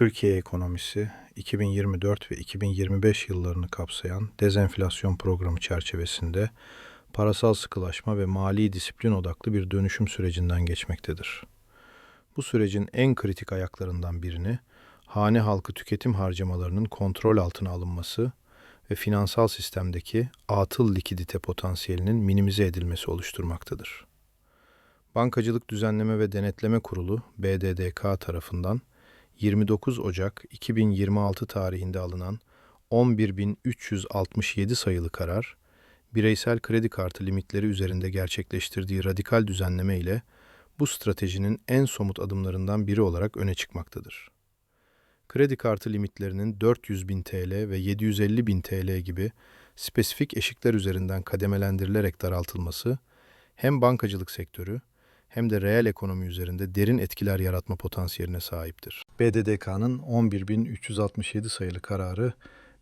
Türkiye ekonomisi 2024 ve 2025 yıllarını kapsayan dezenflasyon programı çerçevesinde parasal sıkılaşma ve mali disiplin odaklı bir dönüşüm sürecinden geçmektedir. Bu sürecin en kritik ayaklarından birini hane halkı tüketim harcamalarının kontrol altına alınması ve finansal sistemdeki atıl likidite potansiyelinin minimize edilmesi oluşturmaktadır. Bankacılık Düzenleme ve Denetleme Kurulu BDDK tarafından 29 Ocak 2026 tarihinde alınan 11.367 sayılı karar, bireysel kredi kartı limitleri üzerinde gerçekleştirdiği radikal düzenleme ile bu stratejinin en somut adımlarından biri olarak öne çıkmaktadır. Kredi kartı limitlerinin 400 bin TL ve 750 bin TL gibi spesifik eşikler üzerinden kademelendirilerek daraltılması, hem bankacılık sektörü hem de reel ekonomi üzerinde derin etkiler yaratma potansiyeline sahiptir. BDDK'nın 11.367 sayılı kararı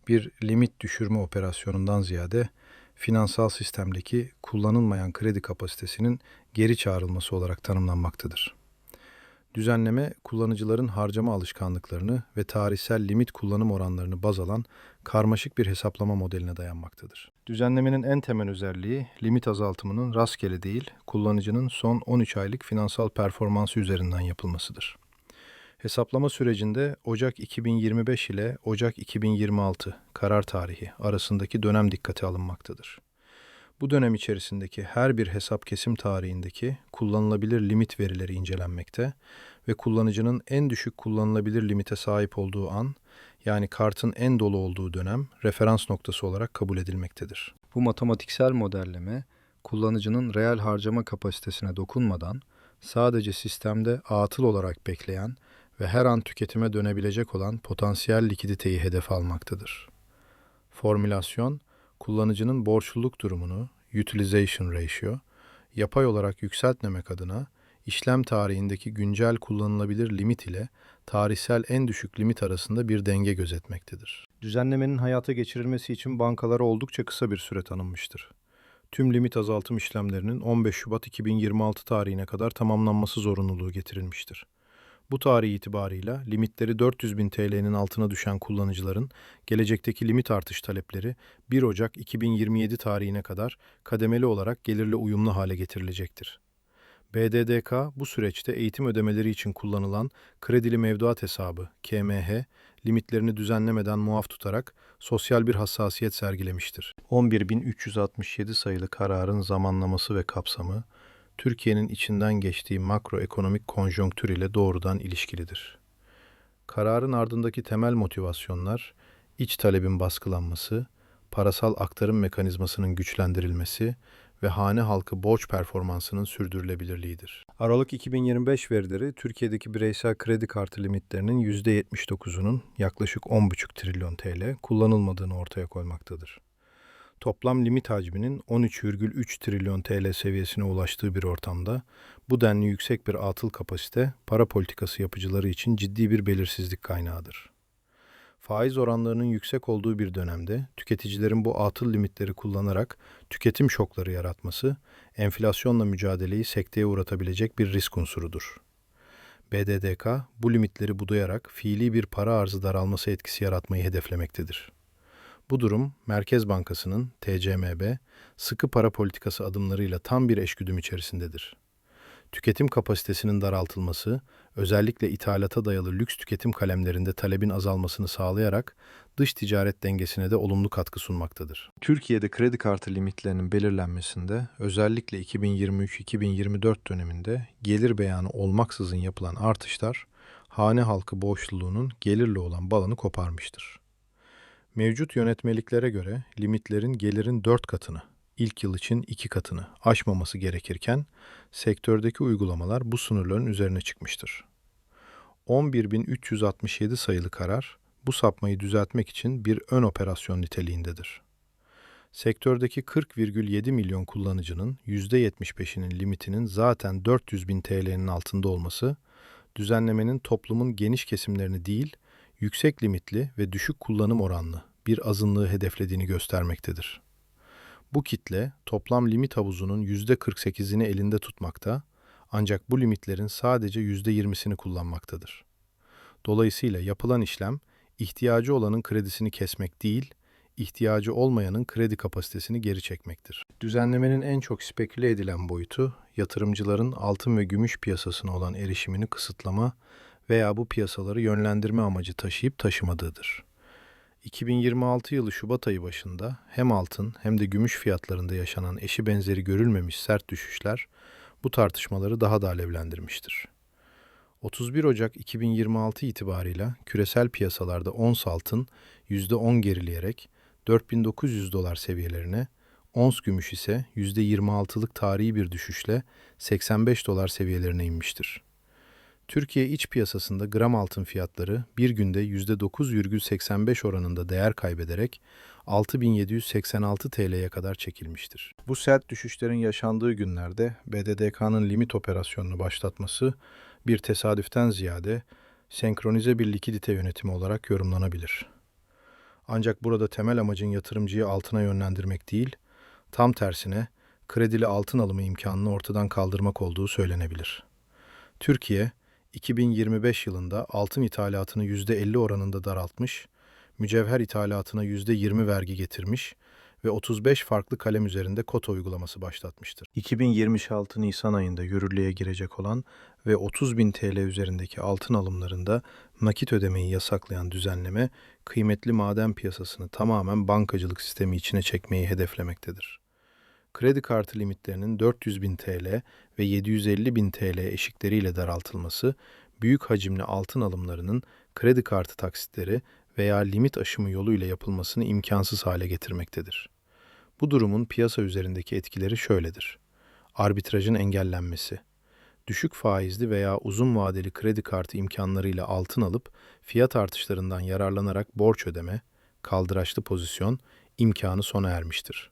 bir limit düşürme operasyonundan ziyade finansal sistemdeki kullanılmayan kredi kapasitesinin geri çağrılması olarak tanımlanmaktadır. Düzenleme, kullanıcıların harcama alışkanlıklarını ve tarihsel limit kullanım oranlarını baz alan karmaşık bir hesaplama modeline dayanmaktadır. Düzenlemenin en temel özelliği limit azaltımının rastgele değil, kullanıcının son 13 aylık finansal performansı üzerinden yapılmasıdır. Hesaplama sürecinde Ocak 2025 ile Ocak 2026 karar tarihi arasındaki dönem dikkate alınmaktadır. Bu dönem içerisindeki her bir hesap kesim tarihindeki kullanılabilir limit verileri incelenmekte ve kullanıcının en düşük kullanılabilir limite sahip olduğu an, yani kartın en dolu olduğu dönem referans noktası olarak kabul edilmektedir. Bu matematiksel modelleme, kullanıcının reel harcama kapasitesine dokunmadan sadece sistemde atıl olarak bekleyen ve her an tüketime dönebilecek olan potansiyel likiditeyi hedef almaktadır. Formülasyon, kullanıcının borçluluk durumunu, utilization ratio, yapay olarak yükseltmemek adına işlem tarihindeki güncel kullanılabilir limit ile tarihsel en düşük limit arasında bir denge gözetmektedir. Düzenlemenin hayata geçirilmesi için bankalara oldukça kısa bir süre tanınmıştır. Tüm limit azaltım işlemlerinin 15 Şubat 2026 tarihine kadar tamamlanması zorunluluğu getirilmiştir. Bu tarih itibarıyla limitleri 400 bin TL'nin altına düşen kullanıcıların gelecekteki limit artış talepleri 1 Ocak 2027 tarihine kadar kademeli olarak gelirle uyumlu hale getirilecektir. BDDK bu süreçte eğitim ödemeleri için kullanılan kredili mevduat hesabı KMH limitlerini düzenlemeden muaf tutarak sosyal bir hassasiyet sergilemiştir. 11.367 sayılı kararın zamanlaması ve kapsamı Türkiye'nin içinden geçtiği makroekonomik konjonktür ile doğrudan ilişkilidir. Kararın ardındaki temel motivasyonlar, iç talebin baskılanması, parasal aktarım mekanizmasının güçlendirilmesi ve hane halkı borç performansının sürdürülebilirliğidir. Aralık 2025 verileri Türkiye'deki bireysel kredi kartı limitlerinin %79'unun yaklaşık 10,5 trilyon TL kullanılmadığını ortaya koymaktadır toplam limit hacminin 13,3 trilyon TL seviyesine ulaştığı bir ortamda bu denli yüksek bir atıl kapasite para politikası yapıcıları için ciddi bir belirsizlik kaynağıdır. Faiz oranlarının yüksek olduğu bir dönemde tüketicilerin bu atıl limitleri kullanarak tüketim şokları yaratması enflasyonla mücadeleyi sekteye uğratabilecek bir risk unsurudur. BDDK bu limitleri budayarak fiili bir para arzı daralması etkisi yaratmayı hedeflemektedir. Bu durum Merkez Bankası'nın TCMB sıkı para politikası adımlarıyla tam bir eşgüdüm içerisindedir. Tüketim kapasitesinin daraltılması, özellikle ithalata dayalı lüks tüketim kalemlerinde talebin azalmasını sağlayarak dış ticaret dengesine de olumlu katkı sunmaktadır. Türkiye'de kredi kartı limitlerinin belirlenmesinde özellikle 2023-2024 döneminde gelir beyanı olmaksızın yapılan artışlar hane halkı borçluluğunun gelirle olan bağını koparmıştır. Mevcut yönetmeliklere göre limitlerin gelirin 4 katını, ilk yıl için 2 katını aşmaması gerekirken sektördeki uygulamalar bu sınırların üzerine çıkmıştır. 11.367 sayılı karar bu sapmayı düzeltmek için bir ön operasyon niteliğindedir. Sektördeki 40,7 milyon kullanıcının %75'inin limitinin zaten 400 bin TL'nin altında olması, düzenlemenin toplumun geniş kesimlerini değil, yüksek limitli ve düşük kullanım oranlı bir azınlığı hedeflediğini göstermektedir. Bu kitle toplam limit havuzunun %48'ini elinde tutmakta ancak bu limitlerin sadece %20'sini kullanmaktadır. Dolayısıyla yapılan işlem ihtiyacı olanın kredisini kesmek değil, ihtiyacı olmayanın kredi kapasitesini geri çekmektir. Düzenlemenin en çok speküle edilen boyutu yatırımcıların altın ve gümüş piyasasına olan erişimini kısıtlama veya bu piyasaları yönlendirme amacı taşıyıp taşımadığıdır. 2026 yılı Şubat ayı başında hem altın hem de gümüş fiyatlarında yaşanan eşi benzeri görülmemiş sert düşüşler bu tartışmaları daha da alevlendirmiştir. 31 Ocak 2026 itibarıyla küresel piyasalarda ons altın %10 gerileyerek 4900 dolar seviyelerine, ons gümüş ise %26'lık tarihi bir düşüşle 85 dolar seviyelerine inmiştir. Türkiye iç piyasasında gram altın fiyatları bir günde %9,85 oranında değer kaybederek 6786 TL'ye kadar çekilmiştir. Bu sert düşüşlerin yaşandığı günlerde BDDK'nın limit operasyonunu başlatması bir tesadüften ziyade senkronize bir likidite yönetimi olarak yorumlanabilir. Ancak burada temel amacın yatırımcıyı altına yönlendirmek değil, tam tersine kredili altın alımı imkanını ortadan kaldırmak olduğu söylenebilir. Türkiye, 2025 yılında altın ithalatını %50 oranında daraltmış, mücevher ithalatına %20 vergi getirmiş ve 35 farklı kalem üzerinde kota uygulaması başlatmıştır. 2026 Nisan ayında yürürlüğe girecek olan ve 30 bin TL üzerindeki altın alımlarında nakit ödemeyi yasaklayan düzenleme, kıymetli maden piyasasını tamamen bankacılık sistemi içine çekmeyi hedeflemektedir. Kredi kartı limitlerinin 400 bin TL ve 750 bin TL eşikleriyle daraltılması, büyük hacimli altın alımlarının kredi kartı taksitleri veya limit aşımı yoluyla yapılmasını imkansız hale getirmektedir. Bu durumun piyasa üzerindeki etkileri şöyledir. Arbitrajın engellenmesi. Düşük faizli veya uzun vadeli kredi kartı imkanlarıyla altın alıp fiyat artışlarından yararlanarak borç ödeme, kaldıraçlı pozisyon imkanı sona ermiştir.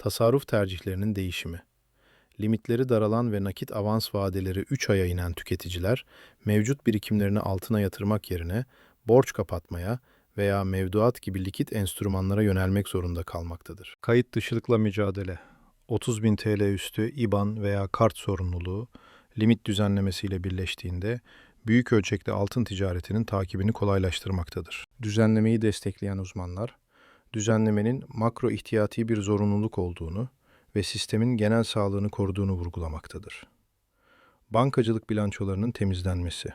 Tasarruf tercihlerinin değişimi. Limitleri daralan ve nakit avans vadeleri 3 aya inen tüketiciler, mevcut birikimlerini altına yatırmak yerine borç kapatmaya veya mevduat gibi likit enstrümanlara yönelmek zorunda kalmaktadır. Kayıt dışılıkla mücadele 30 bin TL üstü IBAN veya kart sorumluluğu limit düzenlemesiyle birleştiğinde büyük ölçekli altın ticaretinin takibini kolaylaştırmaktadır. Düzenlemeyi destekleyen uzmanlar, düzenlemenin makro ihtiyati bir zorunluluk olduğunu ve sistemin genel sağlığını koruduğunu vurgulamaktadır. Bankacılık bilançolarının temizlenmesi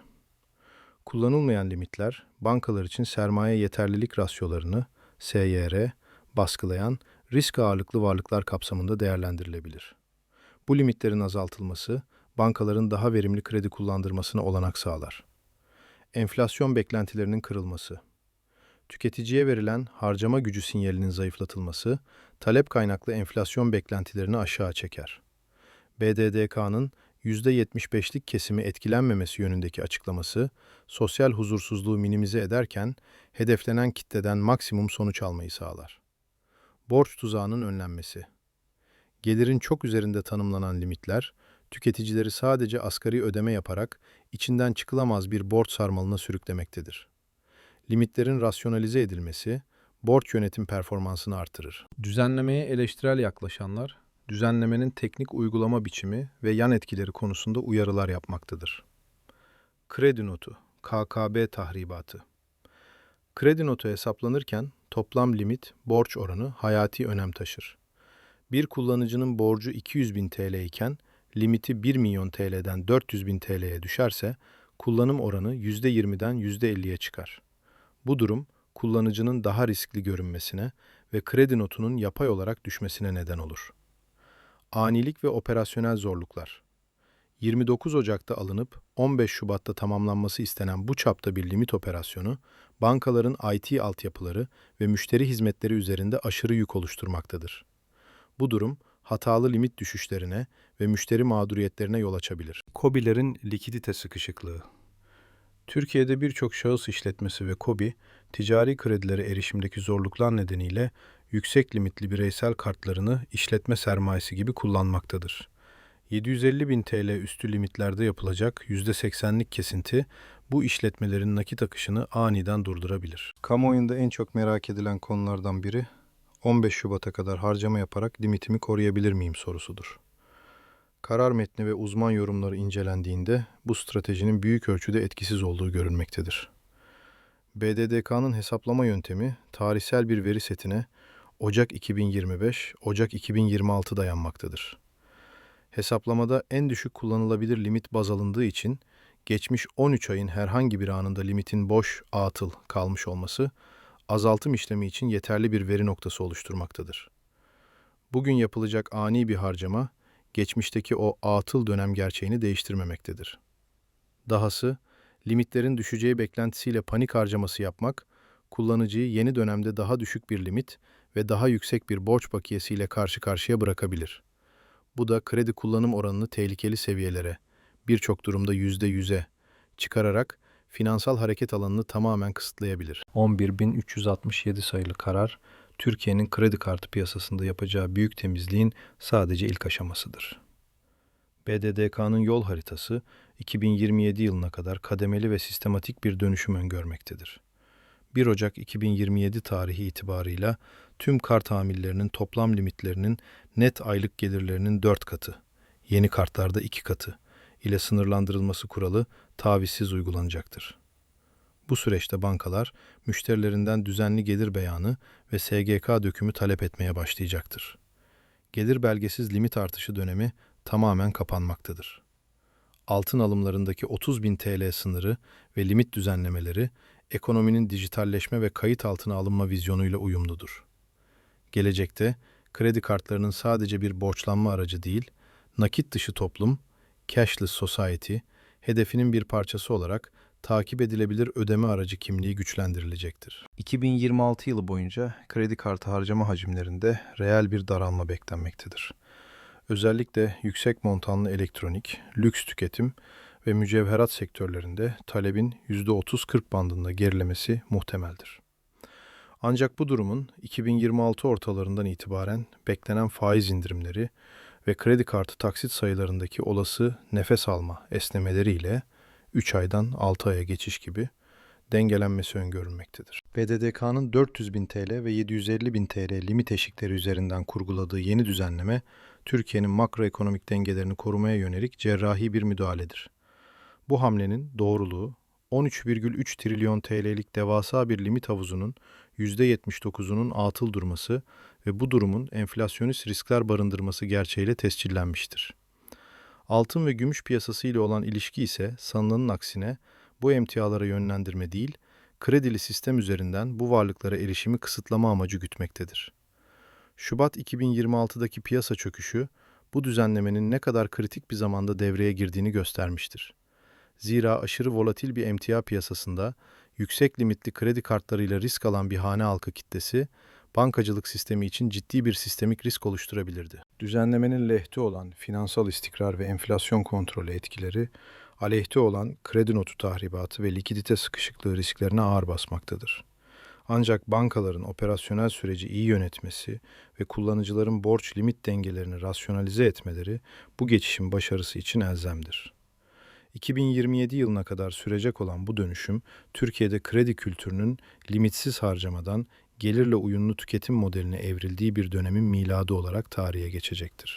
Kullanılmayan limitler, bankalar için sermaye yeterlilik rasyolarını, SYR, baskılayan risk ağırlıklı varlıklar kapsamında değerlendirilebilir. Bu limitlerin azaltılması, bankaların daha verimli kredi kullandırmasına olanak sağlar. Enflasyon beklentilerinin kırılması, tüketiciye verilen harcama gücü sinyalinin zayıflatılması, talep kaynaklı enflasyon beklentilerini aşağı çeker. BDDK'nın %75'lik kesimi etkilenmemesi yönündeki açıklaması, sosyal huzursuzluğu minimize ederken hedeflenen kitleden maksimum sonuç almayı sağlar. Borç tuzağının önlenmesi. Gelirin çok üzerinde tanımlanan limitler, tüketicileri sadece asgari ödeme yaparak içinden çıkılamaz bir borç sarmalına sürüklemektedir. Limitlerin rasyonalize edilmesi, borç yönetim performansını artırır. Düzenlemeye eleştirel yaklaşanlar, düzenlemenin teknik uygulama biçimi ve yan etkileri konusunda uyarılar yapmaktadır. Kredi notu, KKB tahribatı. Kredi notu hesaplanırken toplam limit, borç oranı hayati önem taşır. Bir kullanıcının borcu 200 bin TL iken limiti 1 milyon TL'den 400 bin TL'ye düşerse kullanım oranı %20'den %50'ye çıkar. Bu durum kullanıcının daha riskli görünmesine ve kredi notunun yapay olarak düşmesine neden olur. Anilik ve operasyonel zorluklar. 29 Ocak'ta alınıp 15 Şubat'ta tamamlanması istenen bu çapta bir limit operasyonu, bankaların IT altyapıları ve müşteri hizmetleri üzerinde aşırı yük oluşturmaktadır. Bu durum, hatalı limit düşüşlerine ve müşteri mağduriyetlerine yol açabilir. KOBİ'lerin likidite sıkışıklığı Türkiye'de birçok şahıs işletmesi ve KOBİ, ticari kredilere erişimdeki zorluklar nedeniyle yüksek limitli bireysel kartlarını işletme sermayesi gibi kullanmaktadır. 750 bin TL üstü limitlerde yapılacak %80'lik kesinti bu işletmelerin nakit akışını aniden durdurabilir. Kamuoyunda en çok merak edilen konulardan biri 15 Şubat'a kadar harcama yaparak limitimi koruyabilir miyim sorusudur. Karar metni ve uzman yorumları incelendiğinde bu stratejinin büyük ölçüde etkisiz olduğu görülmektedir. BDDK'nın hesaplama yöntemi tarihsel bir veri setine Ocak 2025, Ocak 2026 dayanmaktadır. Hesaplamada en düşük kullanılabilir limit baz alındığı için geçmiş 13 ayın herhangi bir anında limitin boş, atıl kalmış olması azaltım işlemi için yeterli bir veri noktası oluşturmaktadır. Bugün yapılacak ani bir harcama geçmişteki o atıl dönem gerçeğini değiştirmemektedir. Dahası limitlerin düşeceği beklentisiyle panik harcaması yapmak, kullanıcıyı yeni dönemde daha düşük bir limit ve daha yüksek bir borç bakiyesiyle karşı karşıya bırakabilir. Bu da kredi kullanım oranını tehlikeli seviyelere, birçok durumda yüzde yüze çıkararak finansal hareket alanını tamamen kısıtlayabilir. 11.367 sayılı karar, Türkiye'nin kredi kartı piyasasında yapacağı büyük temizliğin sadece ilk aşamasıdır. BDDK'nın yol haritası 2027 yılına kadar kademeli ve sistematik bir dönüşüm öngörmektedir. 1 Ocak 2027 tarihi itibarıyla tüm kart hamillerinin toplam limitlerinin net aylık gelirlerinin 4 katı, yeni kartlarda 2 katı ile sınırlandırılması kuralı tavizsiz uygulanacaktır. Bu süreçte bankalar müşterilerinden düzenli gelir beyanı ve SGK dökümü talep etmeye başlayacaktır. Gelir belgesiz limit artışı dönemi tamamen kapanmaktadır. Altın alımlarındaki 30 bin TL sınırı ve limit düzenlemeleri ekonominin dijitalleşme ve kayıt altına alınma vizyonuyla uyumludur. Gelecekte kredi kartlarının sadece bir borçlanma aracı değil, nakit dışı toplum, cashless society hedefinin bir parçası olarak takip edilebilir ödeme aracı kimliği güçlendirilecektir. 2026 yılı boyunca kredi kartı harcama hacimlerinde reel bir daralma beklenmektedir. Özellikle yüksek montanlı elektronik, lüks tüketim ve mücevherat sektörlerinde talebin %30-40 bandında gerilemesi muhtemeldir. Ancak bu durumun 2026 ortalarından itibaren beklenen faiz indirimleri ve kredi kartı taksit sayılarındaki olası nefes alma esnemeleriyle 3 aydan 6 aya geçiş gibi dengelenmesi öngörülmektedir. BDDK'nın 400 bin TL ve 750 bin TL limit eşikleri üzerinden kurguladığı yeni düzenleme, Türkiye'nin makroekonomik dengelerini korumaya yönelik cerrahi bir müdahaledir. Bu hamlenin doğruluğu, 13,3 trilyon TL'lik devasa bir limit havuzunun %79'unun atıl durması ve bu durumun enflasyonist riskler barındırması gerçeğiyle tescillenmiştir. Altın ve gümüş piyasası ile olan ilişki ise sanılanın aksine bu emtialara yönlendirme değil, kredili sistem üzerinden bu varlıklara erişimi kısıtlama amacı gütmektedir. Şubat 2026'daki piyasa çöküşü bu düzenlemenin ne kadar kritik bir zamanda devreye girdiğini göstermiştir. Zira aşırı volatil bir emtia piyasasında yüksek limitli kredi kartlarıyla risk alan bir hane halkı kitlesi bankacılık sistemi için ciddi bir sistemik risk oluşturabilirdi. Düzenlemenin lehte olan finansal istikrar ve enflasyon kontrolü etkileri, aleyhte olan kredi notu tahribatı ve likidite sıkışıklığı risklerine ağır basmaktadır. Ancak bankaların operasyonel süreci iyi yönetmesi ve kullanıcıların borç limit dengelerini rasyonalize etmeleri bu geçişin başarısı için elzemdir. 2027 yılına kadar sürecek olan bu dönüşüm, Türkiye'de kredi kültürünün limitsiz harcamadan gelirle uyumlu tüketim modeline evrildiği bir dönemin miladı olarak tarihe geçecektir.